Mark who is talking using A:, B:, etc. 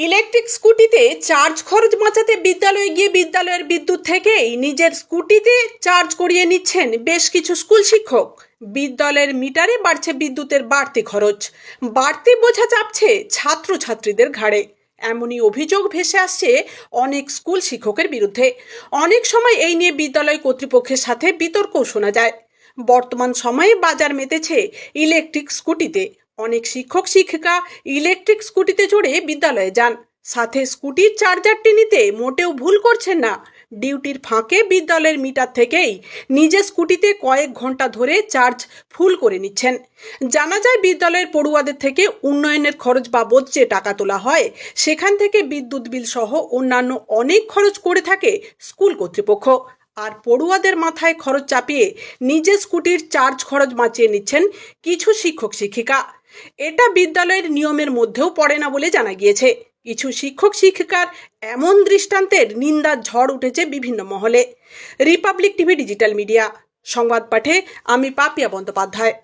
A: Electric স্কুটিতে charge খরচ বাঁচাতে বিদ্যালয়ে গিয়ে বিদ্যালয়ের বিদ্যুৎ থেকেই নিজের স্কুটিতে চার্জ করিয়ে নিচ্ছেন বেশ কিছু স্কুল শিক্ষক। বিদ্যালয়ের মিটারে বাড়ছে বিদ্যুতের বাড়তি খরচ। বাড়তি বোঝা চাপছে ছাত্রছাত্রীদের ঘাড়ে। এমনই অভিযোগ ভেসে আসছে অনেক স্কুল শিক্ষকের বিরুদ্ধে। অনেক সময় এই নিয়ে বিদ্যালয় কর্তৃপক্ষের সাথে বিতর্কও শোনা যায়। বর্তমান সময়ে বাজার মেতেছে ইলেকট্রিক স্কুটিতে। অনেক শিক্ষক, শিক্ষিকা ইলেকট্রিক স্কুটিতে চড়ে বিদ্যালয়ে যান। সাথে স্কুটির চার্জারটি নিতে মোটেও ভুল করছেন না। ডিউটির ফাঁকে বিদ্যালয়ের মিটার থেকেই নিজের স্কুটিতে কয়েক ঘণ্টা ধরে চার্জ ফুল করে নিচ্ছেন। জানা যায়, বিদ্যালয়ের পড়ুয়াদের থেকে উন্নয়নের খরচ বাবদ যে টাকা তোলা হয়, সেখান থেকে বিদ্যুৎ বিল সহ অন্যান্য অনেক খরচ করে থাকে স্কুল কর্তৃপক্ষ। আর পড়ুয়াদের মাথায় খরচ চাপিয়ে নিজে স্কুটির চার্জ খরচ বাঁচিয়ে নিচ্ছেন কিছু শিক্ষক, শিক্ষিকা। এটা বিদ্যালয়ের নিয়মের মধ্যেও পড়ে না বলে জানা গিয়েছে। কিছু শিক্ষক, শিক্ষিকার এমন দৃষ্টান্তের নিন্দার ঝড় উঠেছে বিভিন্ন মহলে। Republic TV, digital media. সংবাদ পাঠে আমি পাপিয়া বন্দ্যোপাধ্যায়।